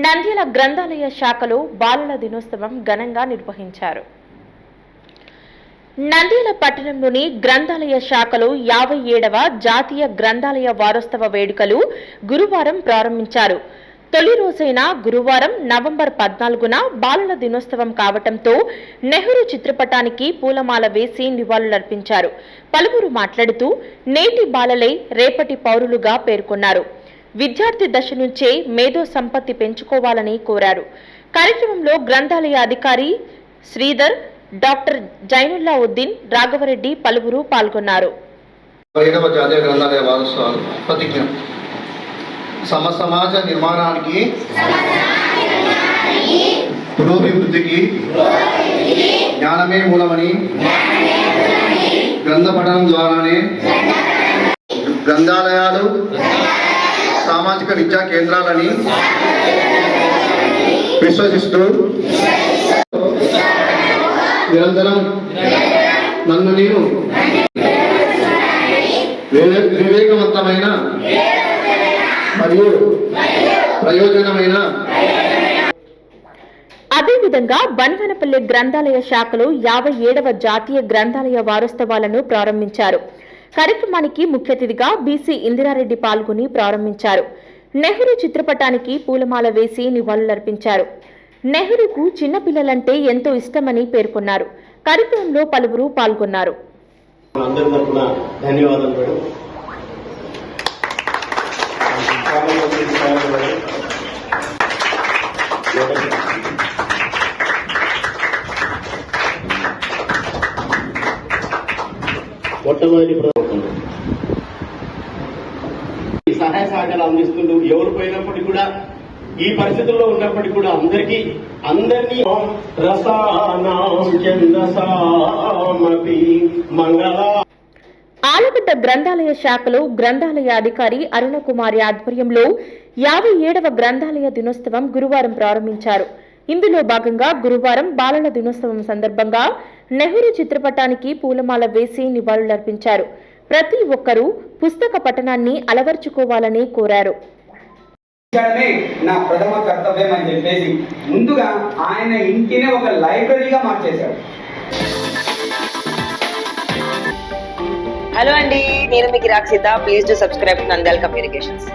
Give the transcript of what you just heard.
నంద్యాల గ్రంథాలయ శాఖలో బాలల దినోత్సవం ఘనంగా నిర్వహించారు. నంద్యాల పట్టణంలోని గ్రంథాలయ శాఖలో యాభై ఏడవ జాతీయ గ్రంథాలయ వారోత్సవ వేడుకలు గురువారం ప్రారంభించారు. తొలి రోజైన గురువారం నవంబర్ పద్నాలుగున బాలల దినోత్సవం కావటంతో నెహ్రూ చిత్రపటానికి పూలమాల వేసి నివాళులర్పించారు. పలువురు మాట్లాడుతూ నేటి బాలలై రేపటి పౌరులుగా పేర్కొన్నారు. విద్యార్థి దశ నుంచే మేధో సంపత్తి పెంచుకోవాలని కోరారు. కార్యక్రమంలో గ్రంథాలయ అధికారి శ్రీధర్ డాక్టర్ జైనుల్లా ఉద్దీన్ రాఘవరెడ్డి పలువురు పాల్గొన్నారు. ఏడవ సమ సమాజ నిర్మాణానికి పురోభివృద్ధికి జ్ఞానమే మూలమని గ్రంథ పఠనం ద్వారానే గ్రంథాలయాలు సామాజిక విద్యా కేంద్రాలని విశ్వసిస్తూ నిరంతరం నన్ను నేను వివేకవంతమైన మరియు ప్రయోజనమైన అదేవిధంగా బనగనపల్లి గ్రంథాలయ శాఖలో యాభై ఏడవ జాతీయ గ్రంథాలయ వారోత్సవాలను ప్రారంభించారు. కార్యక్రమానికి ముఖ్య అతిథిగా బీసీ ఇందిరారెడ్డి పాల్గొని ప్రారంభించారు. నెహ్రూ చిత్రపటానికి పూలమాల వేసి నివాళులర్పించారు. నెహ్రూకు చిన్నపిల్లలంటే ఎంతో ఇష్టమని పేర్కొన్నారు. కార్యక్రమంలో పలువురు పాల్గొన్నారు. ధన్యవాదాలు మొట్టమొదటి ప్రభుత్వం సహాయ సహకారాలు అందిస్తుంటూ ఎవరు పోయినప్పటికీ కూడా ఈ పరిస్థితుల్లో ఉన్నప్పటికీ కూడా అందరికీ అందరినీ మంగళ. ఆలగడ్డ గ్రంథాలయ శాఖలో గ్రంథాలయ అధికారి అరుణకుమారి ఆధ్వర్యంలో యాభై ఏడవ గ్రంథాలయ దినోత్సవం గురువారం ప్రారంభించారు. ఇందులో భాగంగా గురువారం బాలల దినోత్సవం సందర్భంగా నెహ్రూ చిత్రపటానికి పూలమాల వేసి నివాళులర్పించారు. ప్రతి ఒక్కరూ పుస్తక పఠనాన్ని అలవర్చుకోవాలని కోరారు. నా ప్రథమ కర్తవ్యం అని చెప్పేసి ముందుగా ఆయన ఇంటినే ఒక లైబ్రరీగా మార్చేశాడు హలో అండి నేను మీకు Rakshitha. Please to subscribe Nandyal communications